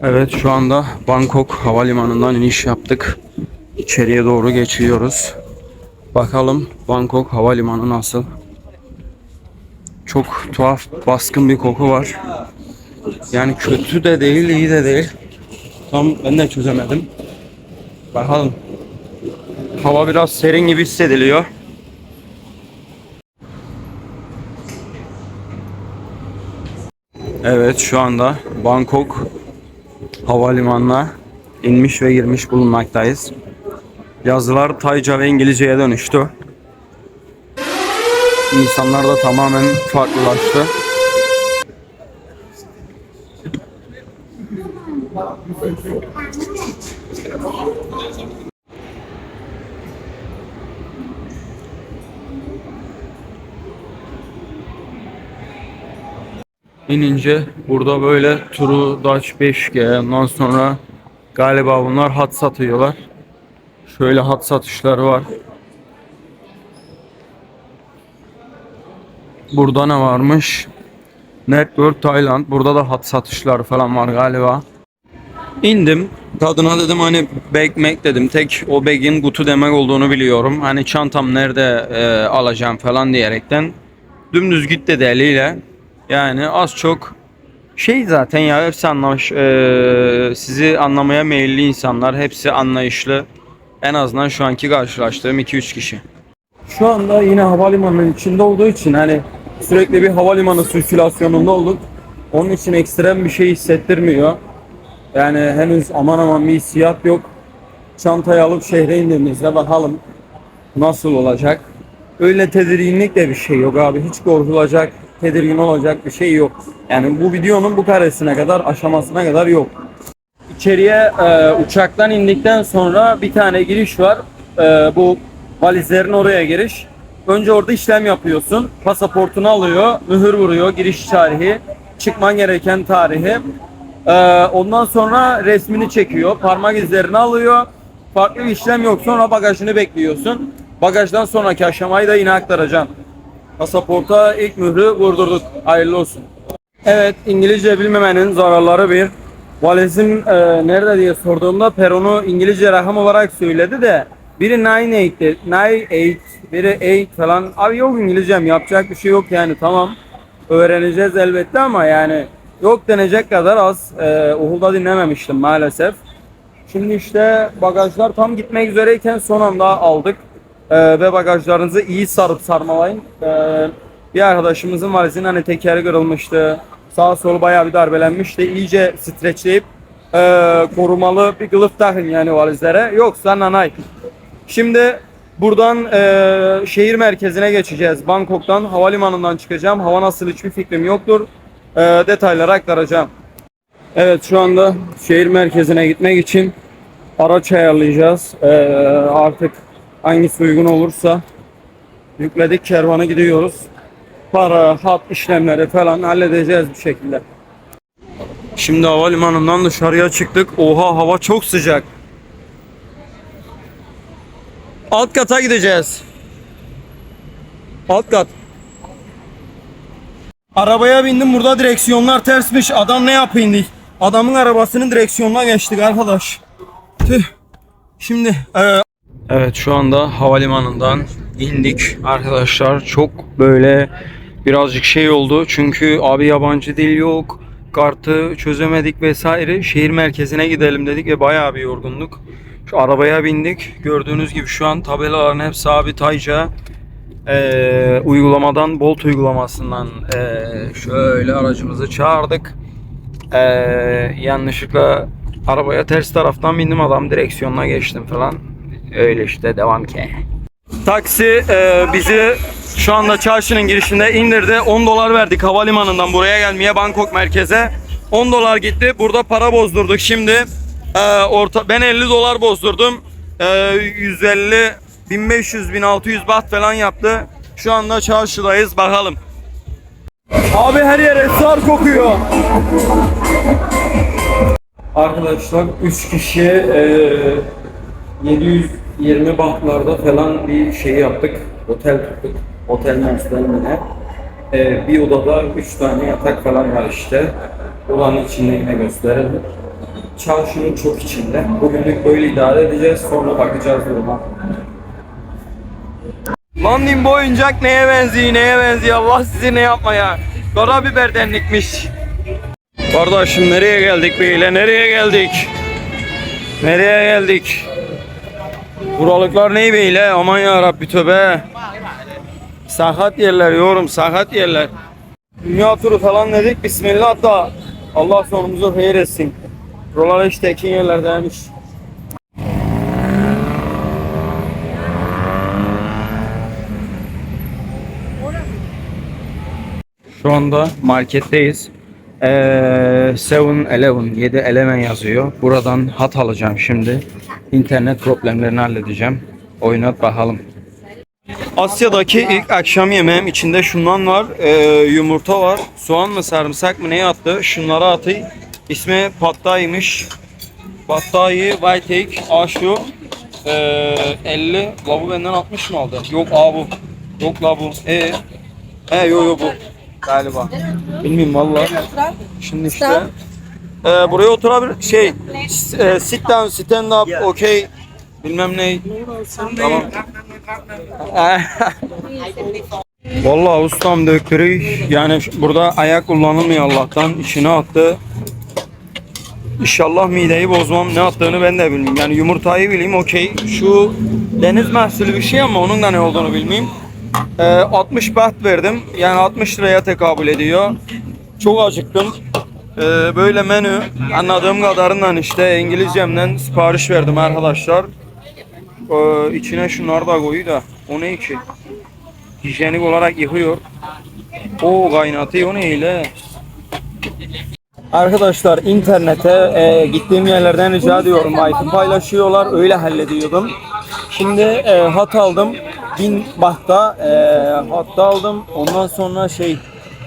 Evet şu anda Bangkok havalimanından iniş yaptık. İçeriye doğru geçiyoruz. Bakalım Bangkok havalimanı nasıl? Çok tuhaf baskın bir koku var. Yani kötü de değil, iyi de değil. Tam ben de çözemedim. Bakalım. Hava biraz serin gibi hissediliyor. Evet şu anda Bangkok havalimanına inmiş ve girmiş bulunmaktayız. Yazılar Tayca ve İngilizceye dönüştü. İnsanlar da tamamen farklılaştı. İnince burada böyle Turu Dutch 5G ondan sonra galiba bunlar hat satıyorlar. Şöyle hat satışları var. Burada ne varmış? Network Thailand. Burada da hat satışları falan var galiba. İndim. Kadına dedim hani bag dedim. Tek o bag'in kutu demek olduğunu biliyorum. Hani çantam nerede e, alacağım falan diyerekten. Dümdüz git dedi eliyle. Yani az çok şey zaten ya hepsi anlamış. e, sizi anlamaya meyilli insanlar. Hepsi anlayışlı. En azından şu anki karşılaştığım 2-3 kişi. Şu anda yine havalimanının içinde olduğu için hani sürekli bir havalimanı sirkülasyonunda olduk. Onun için ekstrem bir şey hissettirmiyor. Yani henüz aman aman bir hissiyat yok. Çantayı alıp şehre indiğimizde bakalım nasıl olacak. Öyle tedirginlik de bir şey yok abi. Hiç korkulacak, tedirgin olacak bir şey yok. Yani bu videonun bu karesine kadar, aşamasına kadar yok. İçeriye e, uçaktan indikten sonra bir tane giriş var. E, bu valizlerin oraya giriş. Önce orada işlem yapıyorsun. Pasaportunu alıyor, mühür vuruyor, giriş tarihi, çıkman gereken tarihi. E, ondan sonra resmini çekiyor, parmak izlerini alıyor. Farklı bir işlem yok. Sonra bagajını bekliyorsun. Bagajdan sonraki aşamayı da yine aktaracağım. Pasaporta ilk mührü vurdurduk. Hayırlı olsun. Evet, İngilizce bilmemenin zararları bir. Valizim e, nerede diye sorduğumda peronu İngilizce rakam olarak söyledi de biri 98, 98, biri 8 falan. Abi yok İngilizcem yapacak bir şey yok yani tamam. Öğreneceğiz elbette ama yani yok denecek kadar az. E, Uhul'da dinlememiştim maalesef. Şimdi işte bagajlar tam gitmek üzereyken son anda aldık. Ee, ve bagajlarınızı iyi sarıp sarmalayın. Ee, bir arkadaşımızın valizinin hani tekeri kırılmıştı. Sağ sol bayağı bir darbelenmişti. İyice streçleyip e, korumalı bir kılıf takın yani valizlere. Yoksa nanay. Şimdi buradan e, şehir merkezine geçeceğiz. Bangkok'tan havalimanından çıkacağım. Hava nasıl hiçbir fikrim yoktur. E, detayları aktaracağım. Evet şu anda şehir merkezine gitmek için araç ayarlayacağız. Ee, artık hangisi uygun olursa yükledik kervana gidiyoruz. Para, hat işlemleri falan halledeceğiz bir şekilde. Şimdi havalimanından dışarıya çıktık. Oha hava çok sıcak. Alt kata gideceğiz. Alt kat. Arabaya bindim burada direksiyonlar tersmiş. Adam ne yapayım diye. Adamın arabasının direksiyonuna geçtik arkadaş. Tüh. Şimdi e, Evet şu anda havalimanından indik arkadaşlar. Çok böyle birazcık şey oldu. Çünkü abi yabancı dil yok. Kartı çözemedik vesaire. Şehir merkezine gidelim dedik ve bayağı bir yorgunduk. Şu arabaya bindik. Gördüğünüz gibi şu an tabelaların hepsi abi Tayca. Ee, uygulamadan Bolt uygulamasından ee, şöyle aracımızı çağırdık. Ee, yanlışlıkla arabaya ters taraftan bindim adam direksiyonuna geçtim falan. Öyle işte devam ki. Taksi e, bizi şu anda çarşının girişinde indirdi. 10 dolar verdik havalimanından buraya gelmeye Bangkok merkeze. 10 dolar gitti. Burada para bozdurduk şimdi. e, orta ben 50 dolar bozdurdum. E, 150 1500 1600 baht falan yaptı. Şu anda çarşıdayız bakalım. Abi her yer esrar kokuyor. Arkadaşlar 3 kişi e, 720 bahtlarda falan bir şey yaptık. Otel tuttuk. Otel Monster'ine. E, bir odada 3 tane yatak falan var işte. Odanın içinde yine gösterelim. çarşının çok içinde. Bugünlük böyle idare edeceğiz. Sonra bakacağız duruma. Lan bu oyuncak neye benziyor, neye benziyor? Allah sizi ne yapmaya? Karabiber denlikmiş. Kardeşim nereye geldik böyle? Nereye geldik? Nereye geldik? Buralıklar ne böyle? Aman ya Rabbi tövbe. Sakat yerler yorum, sakat yerler. Dünya turu falan dedik. Bismillah da Allah sonumuzu hayır etsin. Buralar işte ekin yerlerdeymiş. Şu anda marketteyiz. Ee, 7-Eleven, 7 Eleven yazıyor. Buradan hat alacağım şimdi. İnternet problemlerini halledeceğim. Oynat bakalım. Asya'daki ilk akşam yemeğim içinde şundan var. Ee, yumurta var. Soğan mı sarımsak mı neye attı? Şunlara atayım. İsmi Pattay'mış. Pattay'ı white egg, aşu. Ee, 50. La bu benden 60 mı aldı? Yok abi bu. Yok la bu. E. He yo yo bu. Galiba. Bilmiyorum valla. Şimdi işte. Ee, buraya oturabilir. Şey. e, sit down, stand up, okay. Bilmem ne. Tamam. Vallahi ustam döktürü yani burada ayak kullanılmıyor Allah'tan içine attı. İnşallah mideyi bozmam ne attığını ben de bilmiyorum. Yani yumurtayı bileyim okey. Şu deniz mahsulü bir şey ama onun da ne olduğunu bilmeyeyim. Ee, 60 baht verdim. Yani 60 liraya tekabül ediyor. Çok acıktım. Ee, böyle menü anladığım kadarından işte İngilizcemden sipariş verdim arkadaşlar. Ee, içine şunları da koyu da o ne ki? Hijyenik olarak yıkıyor. O kaynatıyor o ne ile? Arkadaşlar internete e, gittiğim yerlerden rica ediyorum. Item paylaşıyorlar. Öyle hallediyordum. Şimdi e, hat aldım. 1000 bahta e, hatta aldım. Ondan sonra şey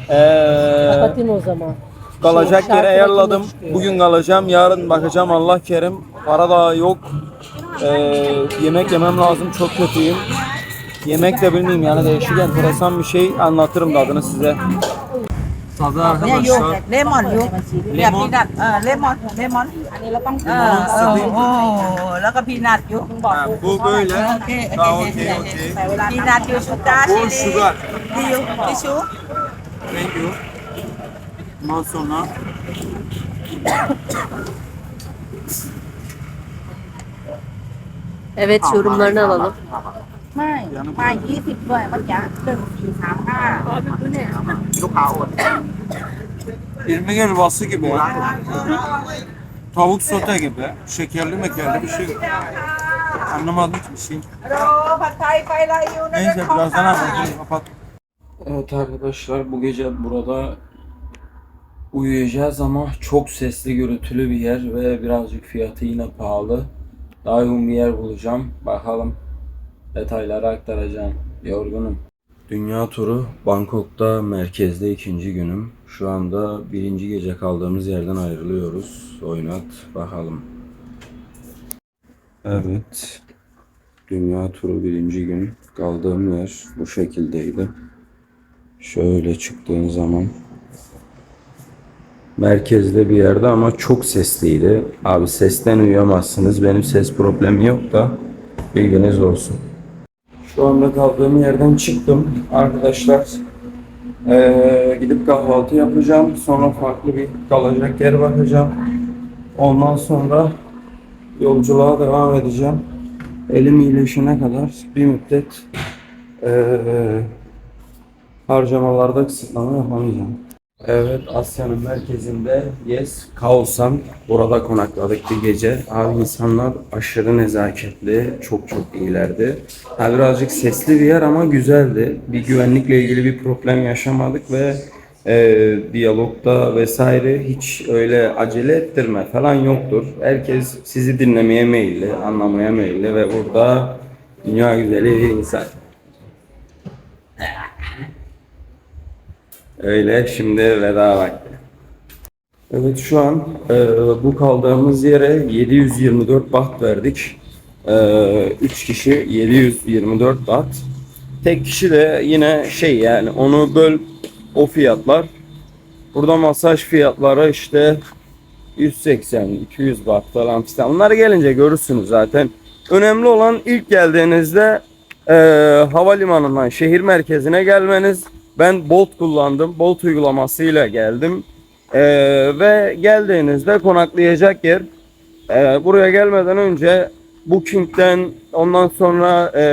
e, Kapatayım o zaman. Kalacak yere ayarladım. Bugün kalacağım. Yarın bakacağım Allah kerim. Para da yok. Ee, yemek yemem lazım. Çok kötüyüm. Yemek de bilmeyeyim yani değişik enteresan bir şey anlatırım tadını size. Tadı arkadaşlar. Lemon yok. Lemon. Lemon. Lemon. Laka peanut yok. Bu böyle. Daha okey okey. Peanut yok. Bu sugar. Thank you. Ondan sonra Evet yorumlarını alalım. ไม่ไม่ยี่สิบด้วยเมื่อกี้หนึ่งสี่สามห้าลูกค้าโอน irmik helvası gibi. Tavuk sote gibi. Şekerli mekerli bir şey. Anlamadım ki bir şey. โรผัดไทยไฟลายยูนะ Neyse birazdan anlatırım kapat. Evet arkadaşlar bu gece burada uyuyacağız ama çok sesli gürültülü bir yer ve birazcık fiyatı yine pahalı. Daha uygun bir yer bulacağım. Bakalım detayları aktaracağım. Yorgunum. Dünya turu Bangkok'ta merkezde ikinci günüm. Şu anda birinci gece kaldığımız yerden ayrılıyoruz. Oynat bakalım. Evet. Dünya turu birinci gün kaldığım yer bu şekildeydi. Şöyle çıktığın zaman merkezde bir yerde ama çok sesliydi. Abi sesten uyuyamazsınız. Benim ses problemi yok da bilginiz olsun. Şu anda kaldığım yerden çıktım arkadaşlar. Ee, gidip kahvaltı yapacağım. Sonra farklı bir kalacak yer bakacağım. Ondan sonra yolculuğa devam edeceğim. Elim iyileşene kadar bir müddet eee harcamalarda kısıtlama yapamayacağım. Evet Asya'nın merkezinde Yes Kaosan burada konakladık bir gece. Abi insanlar aşırı nezaketli, çok çok iyilerdi. Ha, birazcık sesli bir yer ama güzeldi. Bir güvenlikle ilgili bir problem yaşamadık ve e, diyalogda vesaire hiç öyle acele ettirme falan yoktur. Herkes sizi dinlemeye meyilli, anlamaya meyilli ve burada dünya güzeli bir insan. Öyle şimdi veda vakti. Evet şu an e, bu kaldığımız yere 724 baht verdik. 3 kişi 724 baht. Tek kişi de yine şey yani onu böl o fiyatlar. Burada masaj fiyatları işte 180, 200 watt falan filan. Bunlar gelince görürsünüz zaten. Önemli olan ilk geldiğinizde e, havalimanından şehir merkezine gelmeniz. Ben Bolt kullandım. Bolt uygulamasıyla geldim. E, ve geldiğinizde konaklayacak yer e, buraya gelmeden önce Booking'den ondan sonra e,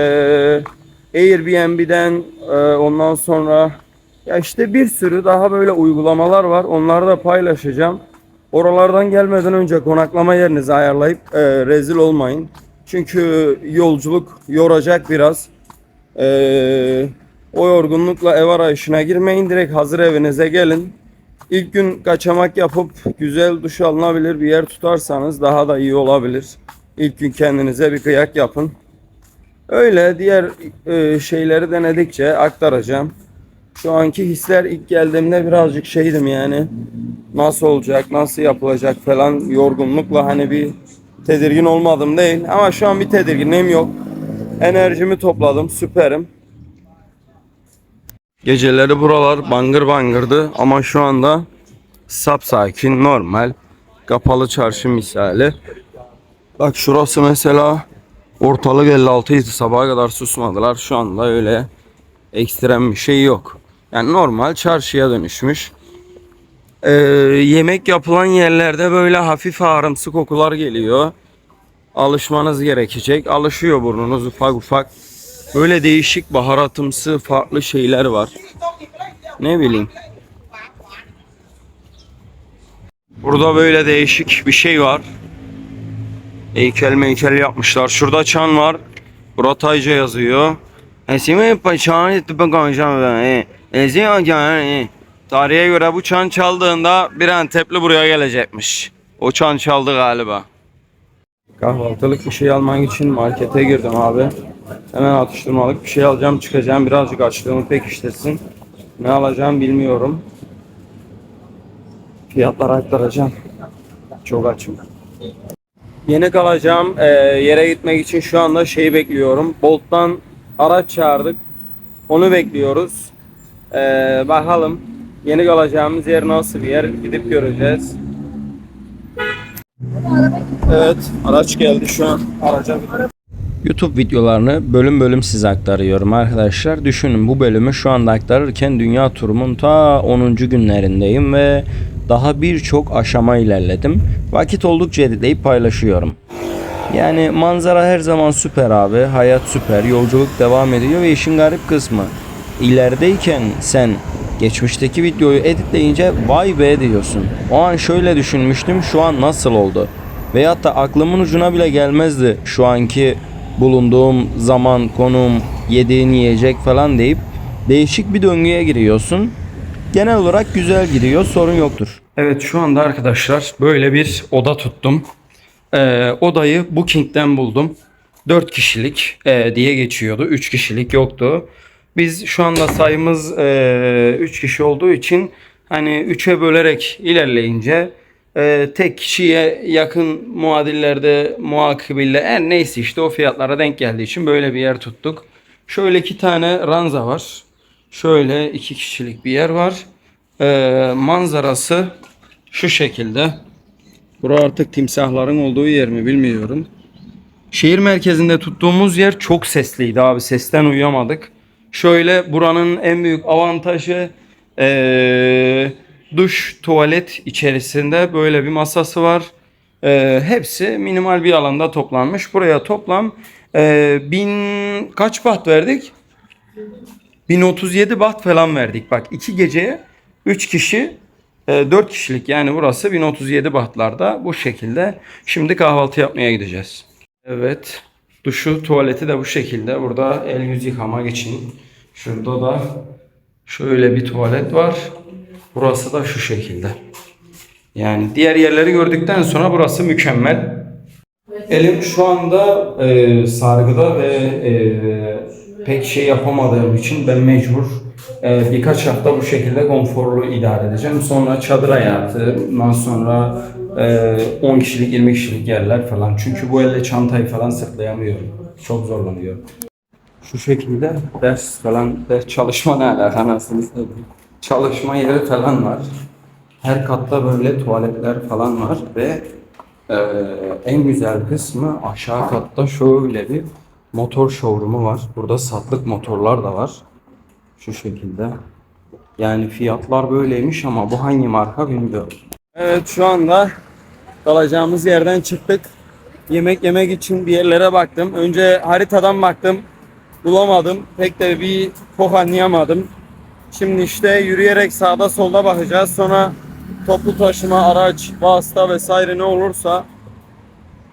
Airbnb'den e, ondan sonra ya işte bir sürü daha böyle uygulamalar var. Onları da paylaşacağım. Oralardan gelmeden önce konaklama yerinizi ayarlayıp e, rezil olmayın. Çünkü yolculuk yoracak biraz. E, o yorgunlukla ev arayışına girmeyin. Direkt hazır evinize gelin. İlk gün kaçamak yapıp güzel duş alınabilir bir yer tutarsanız daha da iyi olabilir. İlk gün kendinize bir kıyak yapın. Öyle diğer e, şeyleri denedikçe aktaracağım. Şu anki hisler ilk geldiğimde birazcık şeydim yani. Nasıl olacak, nasıl yapılacak falan yorgunlukla hani bir tedirgin olmadım değil. Ama şu an bir tedirginliğim yok. Enerjimi topladım, süperim. Geceleri buralar bangır bangırdı ama şu anda sap sakin, normal. Kapalı çarşı misali. Bak şurası mesela ortalık 56 idi sabaha kadar susmadılar. Şu anda öyle ekstrem bir şey yok. Yani normal çarşıya dönüşmüş. Ee, yemek yapılan yerlerde böyle hafif ağrımsı kokular geliyor. Alışmanız gerekecek. Alışıyor burnunuz ufak ufak. Böyle değişik baharatımsı farklı şeyler var. Ne bileyim. Burada böyle değişik bir şey var. Heykel meykel yapmışlar. Şurada çan var. Buratayca yazıyor. Esime paçanı ben. Esime Tarihe göre bu çan çaldığında bir Antepli buraya gelecekmiş. O çan çaldı galiba. Kahvaltılık bir şey almak için markete girdim abi. Hemen atıştırmalık bir şey alacağım çıkacağım. Birazcık açlığımı pekiştirsin. Ne alacağım bilmiyorum. Fiyatları aktaracağım. Çok açım. Yeni kalacağım e, yere gitmek için şu anda şeyi bekliyorum. Bolt'tan araç çağırdık. Onu bekliyoruz. E, bakalım yeni kalacağımız yer nasıl bir yer gidip göreceğiz. Evet araç geldi şu an. Araca YouTube videolarını bölüm bölüm size aktarıyorum arkadaşlar. Düşünün bu bölümü şu anda aktarırken dünya turumun ta 10. günlerindeyim ve daha birçok aşama ilerledim. Vakit oldukça editleyip paylaşıyorum. Yani manzara her zaman süper abi. Hayat süper. Yolculuk devam ediyor ve işin garip kısmı. ilerideyken sen geçmişteki videoyu editleyince vay be diyorsun. O an şöyle düşünmüştüm şu an nasıl oldu? Veyahut da aklımın ucuna bile gelmezdi şu anki bulunduğum zaman, konum, yediğin yiyecek falan deyip değişik bir döngüye giriyorsun. Genel olarak güzel gidiyor, sorun yoktur. Evet şu anda arkadaşlar böyle bir oda tuttum. Ee, odayı Booking'den buldum. 4 kişilik e, diye geçiyordu. 3 kişilik yoktu. Biz şu anda sayımız 3 kişi olduğu için hani 3'e bölerek ilerleyince e, tek kişiye yakın muadillerde muakibille her neyse işte o fiyatlara denk geldiği için böyle bir yer tuttuk. Şöyle iki tane ranza var. Şöyle iki kişilik bir yer var. E, manzarası şu şekilde. Bura artık timsahların olduğu yer mi bilmiyorum. Şehir merkezinde tuttuğumuz yer çok sesliydi abi. Sesten uyuyamadık. Şöyle buranın en büyük avantajı eee, duş, tuvalet içerisinde böyle bir masası var. Eee, hepsi minimal bir alanda toplanmış. Buraya toplam eee, bin kaç baht verdik? 1037 baht falan verdik. Bak iki geceye 3 kişi 4 kişilik yani burası 1037 bahtlarda bu şekilde. Şimdi kahvaltı yapmaya gideceğiz. Evet. Duşu, tuvaleti de bu şekilde. Burada el yüz yıkamak için. Şurada da şöyle bir tuvalet var. Burası da şu şekilde. Yani diğer yerleri gördükten sonra burası mükemmel. Elim şu anda e, sargıda ve e, pek şey yapamadığım için ben mecbur e, birkaç hafta bu şekilde konforlu idare edeceğim. Sonra çadır hayatı, ondan sonra e, 10 kişilik 20 kişilik yerler falan. Çünkü bu elle çantayı falan sırtlayamıyorum. Çok zorlanıyorum. Şu şekilde ders falan, ders çalışma ne alaka anasını. Çalışma yeri falan var. Her katta böyle tuvaletler falan var ve e, en güzel kısmı aşağı katta şöyle bir motor showroom'u var. Burada satlık motorlar da var. Şu şekilde. Yani fiyatlar böyleymiş ama bu hangi marka bilmiyorum. Evet şu anda kalacağımız yerden çıktık. Yemek yemek için bir yerlere baktım. Önce haritadan baktım. Bulamadım. Pek de bir kok anlayamadım. Şimdi işte yürüyerek sağda solda bakacağız. Sonra toplu taşıma, araç, vasıta vesaire ne olursa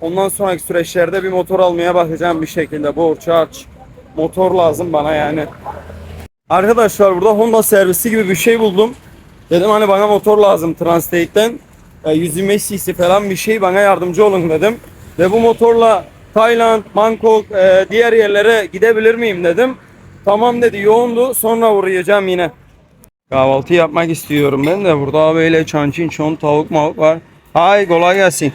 ondan sonraki süreçlerde bir motor almaya bakacağım bir şekilde. Borç, harç, motor lazım bana yani. Arkadaşlar burada Honda servisi gibi bir şey buldum. Dedim hani bana motor lazım Transtate'den. E, 125 cc falan bir şey bana yardımcı olun dedim. Ve bu motorla Tayland, Bangkok, e, diğer yerlere gidebilir miyim dedim. Tamam dedi yoğundu sonra uğrayacağım yine. Kahvaltı yapmak istiyorum ben de. Burada böyle çançin çon tavuk mavuk var. Hay kolay gelsin.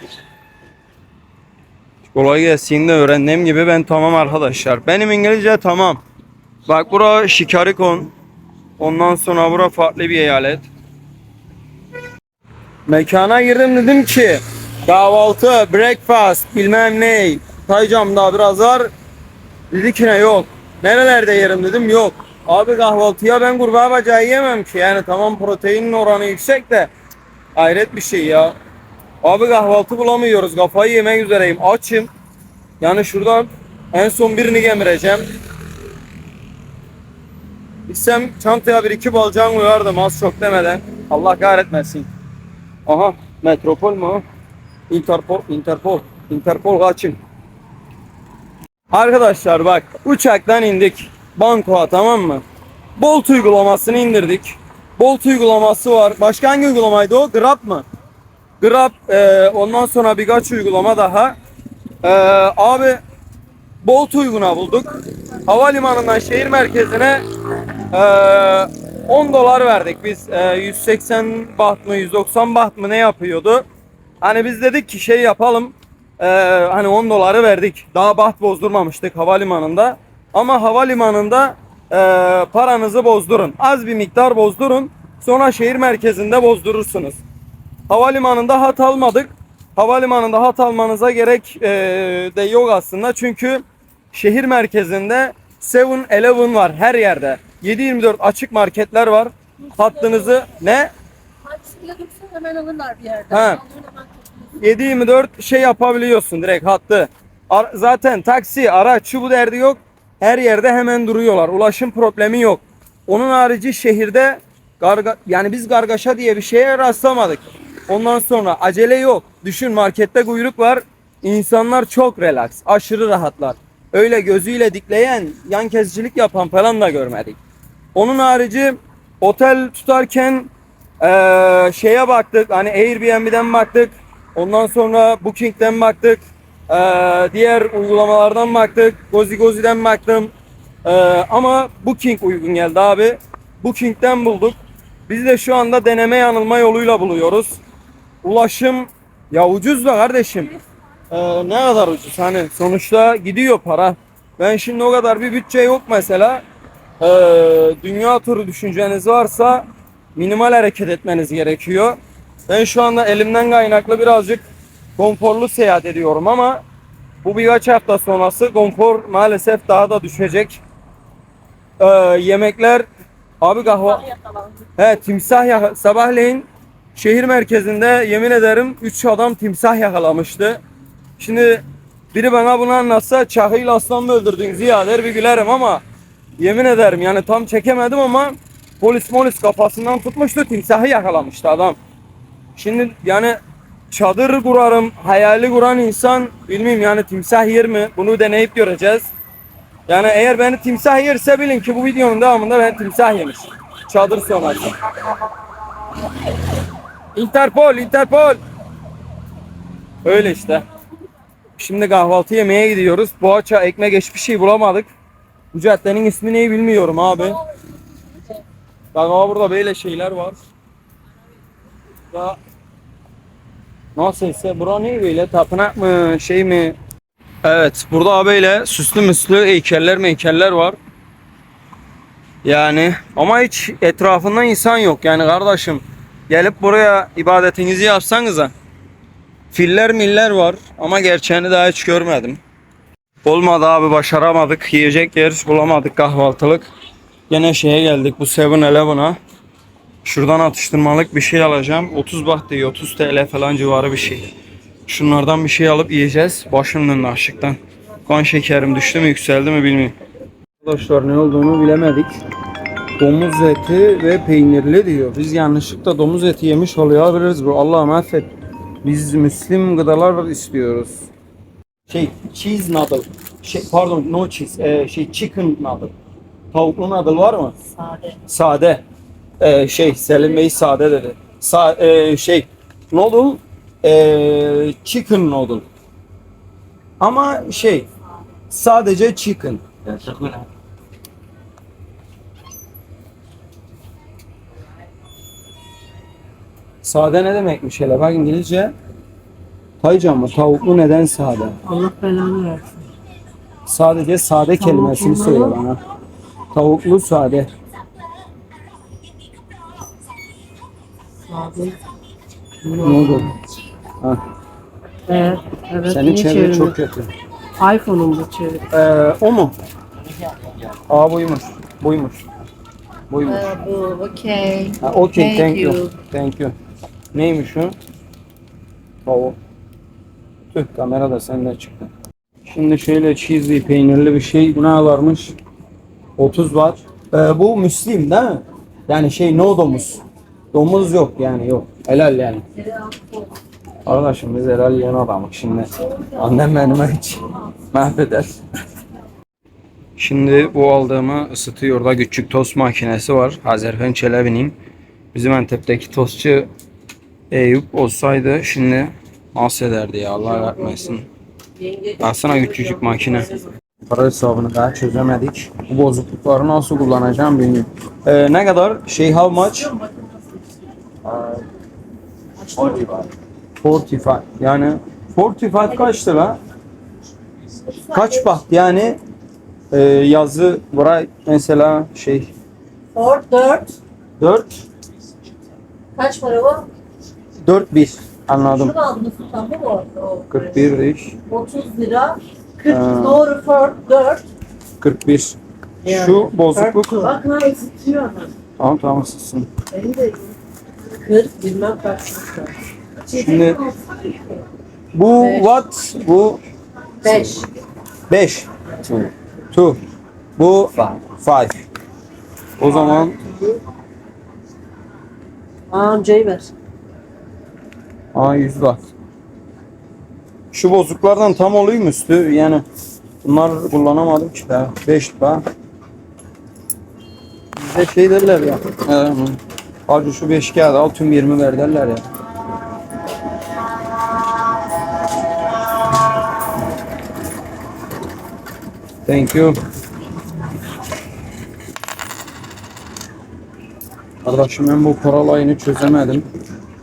Kolay gelsin de öğrendiğim gibi ben tamam arkadaşlar. Benim İngilizce tamam. Bak bura Şikarikon. Ondan sonra bura farklı bir eyalet. Mekana girdim dedim ki kahvaltı, breakfast, bilmem ne. Taycamda biraz var. Dedi ki ne yok. Nerelerde yerim dedim yok. Abi kahvaltıya ben kurbağa bacağı yemem ki. Yani tamam proteinin oranı yüksek de hayret bir şey ya. Abi kahvaltı bulamıyoruz. Kafayı yemek üzereyim. Açım. Yani şuradan en son birini gemireceğim. İstem çantaya bir iki balcan koyardım az çok demeden. Allah kahretmesin. Aha metropol mu? Interpol, Interpol, Interpol kaçın. Arkadaşlar bak uçaktan indik Bangkok'a tamam mı? Bolt uygulamasını indirdik. Bolt uygulaması var. Başka hangi uygulamaydı o? Grab mı? Grab e, ondan sonra birkaç uygulama daha. E, abi Bolt uyguna bulduk. Havalimanından şehir merkezine e, 10 dolar verdik biz. E, 180 baht mı 190 baht mı ne yapıyordu? Hani biz dedik ki şey yapalım. E, hani 10 doları verdik. Daha baht bozdurmamıştık havalimanında. Ama havalimanında e, paranızı bozdurun. Az bir miktar bozdurun. Sonra şehir merkezinde bozdurursunuz. Havalimanında hat almadık. Havalimanında hat almanıza gerek e, de yok aslında. Çünkü şehir merkezinde 7-Eleven var her yerde. 7-24 açık marketler var. Hattınızı ne? Dursun hemen alırlar bir yerden. Ha. Aldığın hemen 7-24 şey yapabiliyorsun direkt hattı. Ar- zaten taksi, araç, şu bu derdi yok. Her yerde hemen duruyorlar. Ulaşım problemi yok. Onun harici şehirde garga yani biz gargaşa diye bir şeye rastlamadık. Ondan sonra acele yok. Düşün markette kuyruk var. İnsanlar çok relax, aşırı rahatlar. Öyle gözüyle dikleyen, yan kesicilik yapan falan da görmedik. Onun harici otel tutarken eee, şeye baktık. Hani Airbnb'den baktık. Ondan sonra Booking'den baktık. Eee, diğer uygulamalardan baktık. Gozi Gozi'den baktım. Eee, ama Booking uygun geldi abi. Booking'den bulduk. Biz de şu anda deneme yanılma yoluyla buluyoruz. Ulaşım ya ucuz da kardeşim. Eee, ne kadar ucuz hani sonuçta gidiyor para. Ben şimdi o kadar bir bütçe yok mesela. Eee, dünya turu düşünceniz varsa minimal hareket etmeniz gerekiyor. Ben şu anda elimden kaynaklı birazcık konforlu seyahat ediyorum ama bu birkaç hafta sonrası konfor maalesef daha da düşecek. Eee, yemekler abi kahve yakalandı. He timsah yaka sabahleyin şehir merkezinde yemin ederim 3 adam timsah yakalamıştı. Şimdi biri bana bunu anlatsa çakıyla aslan mı öldürdün Ziya der bir gülerim ama yemin ederim yani tam çekemedim ama polis molis kafasından tutmuştu timsahı yakalamıştı adam. Şimdi yani çadır kurarım hayali kuran insan bilmiyorum yani timsah yer mi bunu deneyip göreceğiz. Yani eğer beni timsah yerse bilin ki bu videonun devamında ben timsah yemiş. Çadır sonrası. Interpol, Interpol. Öyle işte. Şimdi kahvaltı yemeye gidiyoruz. Boğaça ekmek hiçbir şey bulamadık. Bu caddenin ismi neyi bilmiyorum abi. Bak ama burada böyle şeyler var. Da Nasılsa bura ne böyle tapınak mı şey mi? Evet burada böyle süslü müslü heykeller heykeller var. Yani ama hiç etrafında insan yok yani kardeşim. gelip buraya ibadetinizi yapsanıza. Filler miller var ama gerçeğini daha hiç görmedim. Olmadı abi başaramadık. Yiyecek yer bulamadık kahvaltılık. Gene şeye geldik bu 7-Eleven'a. Şuradan atıştırmalık bir şey alacağım. 30 baht diyor. 30 TL falan civarı bir şey. Şunlardan bir şey alıp yiyeceğiz. Başım döndü açlıktan. Kan şekerim düştü mü yükseldi mi bilmiyorum. Arkadaşlar ne olduğunu bilemedik. Domuz eti ve peynirli diyor. Biz yanlışlıkla domuz eti yemiş olabiliriz bu. Allah'ım affet. Biz Müslim gıdalar istiyoruz. Şey cheese noodle. Şey, pardon no cheese. Ee, şey chicken noodle. Tavuklu noodle var mı? Sade. Sade. Ee, şey Selim Bey sade dedi. Sa ee, şey noodle ee, chicken noodle. Ama şey sadece chicken. Sade ne demekmiş hele bak İngilizce. Taycan mı? Tavuklu neden sade? Allah belanı versin. Sadece sade kelimesini söyle bana. Tavuklu sade. Sade. Noodle. Ha. Evet. Evet. Senin niye çevre çevirmedin? çok kötü. iPhone'um bu çevir. Ee, o mu? Aa buymuş. Buymuş. Buymuş. bu okey. Ha, okay, Thank thank, you. you. Thank you. Neymiş o? Tavuk. Tüh kamera da sende çıktı. Şimdi şöyle cheesy peynirli bir şey. Bu ne varmış? 30 var. Ee, bu Müslim değil mi? Yani şey no domuz. Domuz yok yani yok. Helal yani. Arkadaşım biz helal yiyen adamız şimdi. Annem benime hiç mahveder. Şimdi bu aldığımı ısıtıyor. Orada küçük tost makinesi var. Azerfen Çelebi'nin. Bizim Antep'teki tostçu Eyüp olsaydı şimdi nasıl ederdi ya Allah vermesin. Baksana küçücük makine. Para hesabını daha çözemedik. Bu bozuklukları nasıl kullanacağım bilmiyorum. Ee, ne kadar? Şey how much? Ee, 45. Yani 45 kaç lira? Kaç baht yani? Ee, yazı buraya mesela şey Ford 4. 4 Kaç para bu? 4 1 anladım. Şunu aldınız sultan bu mu? O, 41 iş 30 lira. 40 Ha. doğru Ford 4. 41. Şu bozukluk. Bak ha ısıtıyor ama. Tamam tamam ısıtsın. Benim de 40 bilmem kaç. Şimdi bu what? Bu 5. 5. 2. Bu 5. O zaman amcayı ver. Aa 100 baht. Şu bozuklardan tam oluyor mu üstü? Yani bunlar kullanamadım ki daha. 5 baht. Bize şey derler ya. Ee, Hacı şu 5 kağıt al tüm 20 ver derler ya. Thank you. Arkadaşım ben bu para olayını çözemedim.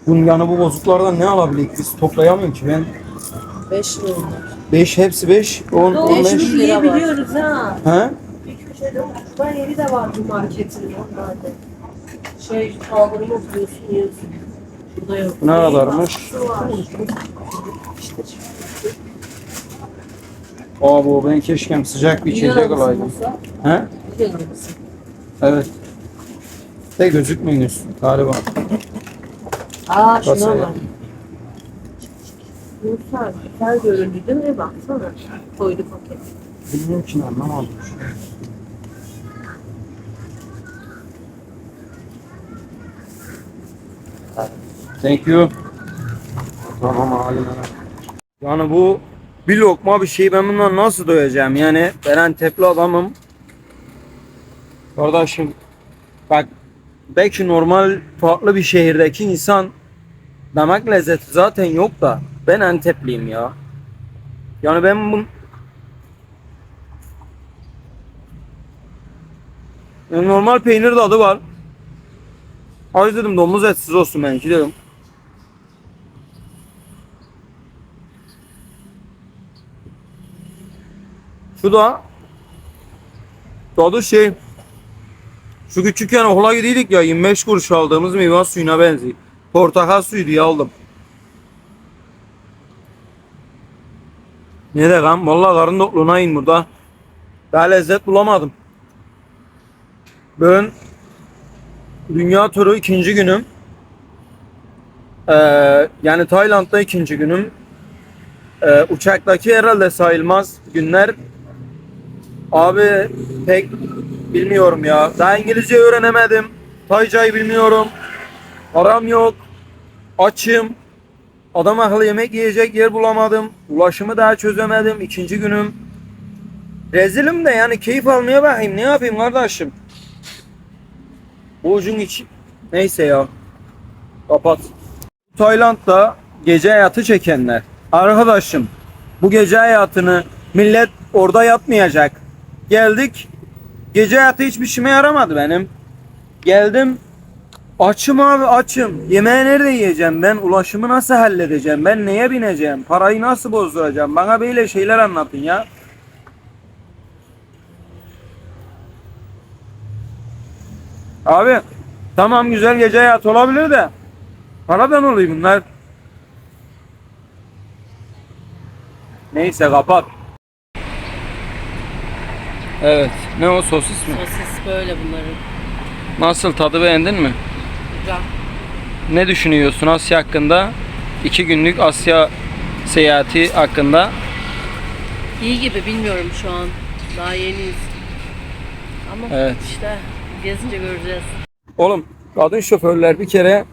Bunun yani bu bozuklardan ne alabilirik biz toplayamıyorum ki ben. 5 lira onlar. 5 hepsi 5 10 5 15. lira biliyoruz ha. He? Bir köşede ucuzdan yeri de var bu marketin normalde. Şey kaldırıma oturuyorsun yiyorsun. Burada yok. Ne kadarmış? Aa bu ben keşke sıcak bir içecek alaydım. He? Evet. De gözükmüyor üstü galiba. Aa şuna bak. Güzel, güzel göründü değil mi? Baksana. Koydu paket. Bilmiyorum ki anlamadım. Thank you. Tamam halim Yani bu bir lokma bir şey ben bundan nasıl doyacağım yani ben Antepli adamım. Kardeşim bak belki normal farklı bir şehirdeki insan damak lezzeti zaten yok da ben Antepliyim ya. Yani ben bu normal peynir tadı var. Az dedim domuz etsiz olsun benimki dedim. Şu da tadı şey şu küçükken okula gidiydik ya 25 kuruş aldığımız meyve suyuna benziyor. Portakal suyuydu ya oğlum. Ne de lan? Vallahi karın tokluğuna in burada. Daha lezzet bulamadım. Ben dünya turu ikinci günüm. Ee, yani Tayland'da ikinci günüm. Ee, uçaktaki herhalde sayılmaz günler. Abi pek bilmiyorum ya. Daha İngilizce öğrenemedim. Taycayı bilmiyorum. Param yok. Açım. Adam akıllı yemek yiyecek yer bulamadım. Ulaşımı daha çözemedim. İkinci günüm. Rezilim de yani keyif almaya bakayım. Ne yapayım kardeşim? Bu ucun iç. Neyse ya. Kapat. Tayland'da gece hayatı çekenler. Arkadaşım bu gece hayatını millet orada yapmayacak. Geldik. Gece hayatı hiçbir işime yaramadı benim. Geldim. Açım abi açım. Yemeği nerede yiyeceğim ben? Ulaşımı nasıl halledeceğim? Ben neye bineceğim? Parayı nasıl bozduracağım? Bana böyle şeyler anlatın ya. Abi tamam güzel gece hayatı olabilir de paradan oluyor bunlar. Neyse kapat. Evet. Ne o sosis mi? Sosis böyle bunların. Nasıl tadı beğendin mi? Güzel. Ne düşünüyorsun Asya hakkında? İki günlük Asya seyahati hakkında. İyi gibi bilmiyorum şu an. Daha yeniyiz. Ama Evet. işte gezince göreceğiz. Oğlum kadın şoförler bir kere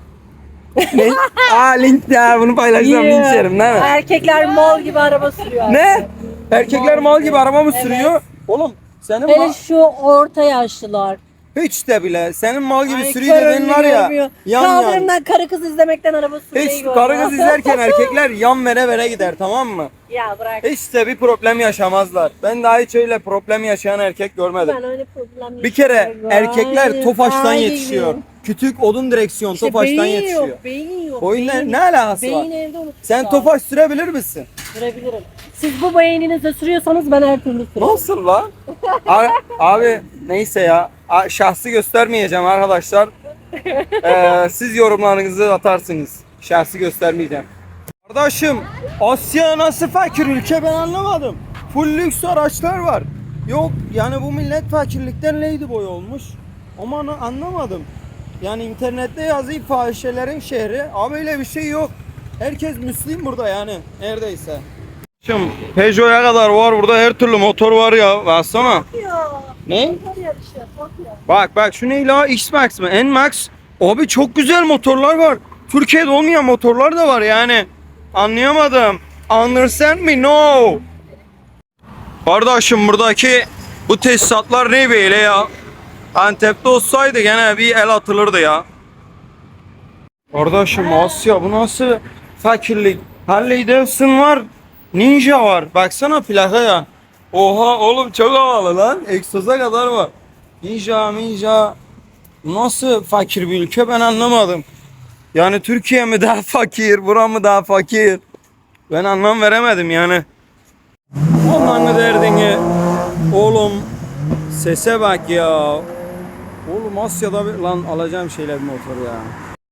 ne? Aa link ya bunu paylaşacağım linç yerim değil mi? Erkekler mal gibi araba sürüyor. Ne? Erkekler mal gibi araba mı sürüyor? Oğlum senin Hele şu orta yaşlılar. hiç de bile senin mal gibi Ay, kör dediğin önünü var ya. görmüyor. Yan yan. Kaldırımdan karı kız izlemekten araba sürmeyi Hiç görüyor. karı kız izlerken erkekler yan vere vere gider tamam mı? ya bırak. Hiç de bir problem yaşamazlar. Ben daha hiç öyle problem yaşayan erkek görmedim. Ben öyle problem Bir kere yaşıyorum. erkekler Hayır, Tofaş'tan hayır. yetişiyor. Kütük odun direksiyon İşte Tofaş'tan beyin yetişiyor. Yok, beyin yok. Oyun ne, beyin, ne alakası var? beyin evde. Sen Tofaş sürebilir misin? Sürebilirim. Siz bu beyninizle sürüyorsanız ben her türlü sürerim. Nasıl lan? abi, abi neyse ya. A- Şahsı göstermeyeceğim arkadaşlar. Ee, siz yorumlarınızı atarsınız. Şahsı göstermeyeceğim. Kardeşim Asya nasıl fakir ülke ben anlamadım. Full lüks araçlar var. Yok yani bu millet fakirlikten ladyboy olmuş. Ama ana- anlamadım. Yani internette yazıyor fahişelerin şehri. Abi öyle bir şey yok. Herkes Müslim burada yani neredeyse. Şimdi Peugeot'a kadar var burada her türlü motor var ya. Baksana. Ne? Ya. Bak bak şu ne la X-Max mı? N-Max. Abi çok güzel motorlar var. Türkiye'de olmayan motorlar da var yani. Anlayamadım. Understand me? No. Kardeşim buradaki bu tesisatlar ne böyle ya? Antep'te olsaydı gene bir el atılırdı ya. Kardeşim Asya bu nasıl fakirlik? Harley Davidson var. Ninja var. Baksana plakaya. Oha oğlum çok havalı lan. Egzoza kadar var. Ninja ninja. Nasıl fakir bir ülke ben anlamadım. Yani Türkiye mi daha fakir, bura mı daha fakir? Ben anlam veremedim yani. Onların derdini. Oğlum sese bak ya. Oğlum Asya'da bir... Lan alacağım şeyler motor ya.